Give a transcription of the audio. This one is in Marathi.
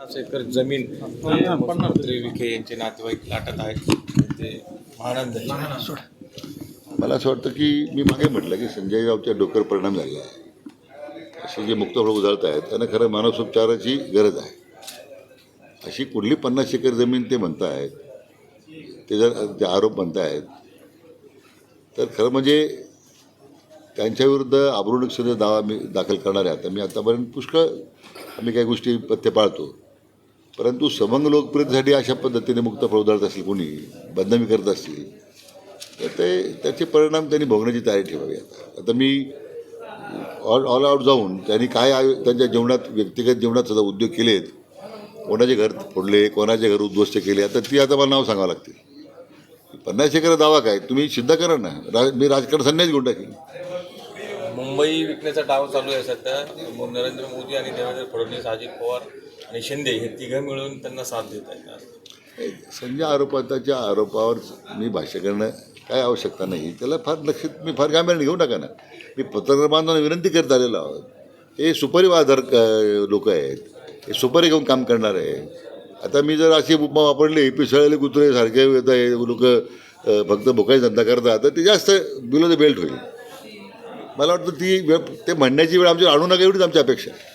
पन्नास एकर जमीन मुख्यमंत्री विखे यांचे नातेवाईक लाटत आहेत. ते आनंद आहे मला असं वाटतं की मी मागे म्हटलं की संजय रावच्या डोक्यावर परिणाम झाला आहे. असे जे मुक्तफळ उधळत आहेत त्यांना खरं मानसोपचाराची गरज आहे. अशी कुठली पन्नास एकर जमीन ते म्हणतायत ते जर जे आरोप म्हणतायत तर खरं म्हणजे त्यांच्याविरुद्ध आबरूणिक दावा मी दाखल करणार आहे. आता मी आतापर्यंत पुष्कळ आम्ही काही गोष्टी पथ्य पाळतो. परंतु समंग लोकप्रियतेसाठी अशा पद्धतीने मुक्त उधळत असेल कोणी बदनामी करत असतील तर ते त्याचे परिणाम त्यांनी भोगण्याची तयारी ठेवावी आता. आता मी ऑल ऑल आऊट जाऊन त्यांनी काय आय- त्यांच्या जीवनात व्यक्तिगत जीवनात सुद्धा उद्योग केलेत कोणाचे घर फोडले कोणाचे घर उद्ध्वस्त केले आता ती आता मला नाव सांगावं लागतील. पन्नास एकर दावा काय? तुम्ही सिद्ध करा ना. रा मी राजकारण संन्यास घेऊन टाकेन. मुंबई विकण्याचा डाव चालू आहे सध्या. नरेंद्र मोदी आणि देवेंद्र फडणवीस अजित पवार आणि शिंदे हे तिघं मिळून त्यांना साथ देत आहेत. संजय आरोपाताच्या आरोपावर मी भाष्य करणं काय आवश्यकता नाही. त्याला फार लक्ष मी फार गांभीर्याने घेऊ नका ना. मी पत्रकार बांधवांना विनंती करत आलेलो आहोत. हे सुपरिवार लोक आहेत. हे सुपारी घेऊन काम करणार आहे आता मी जर अशी उपमा वापरली पिसळलेले कुत्रे सारखे लोक फक्त भोकाई धंदा करतात तर ते जास्त बिलो द बेल्ट होईल. मला वाटतं ती वेळ ते म्हणण्याची वेळ आमच्या आणू नका एवढीच आमची अपेक्षा आहे.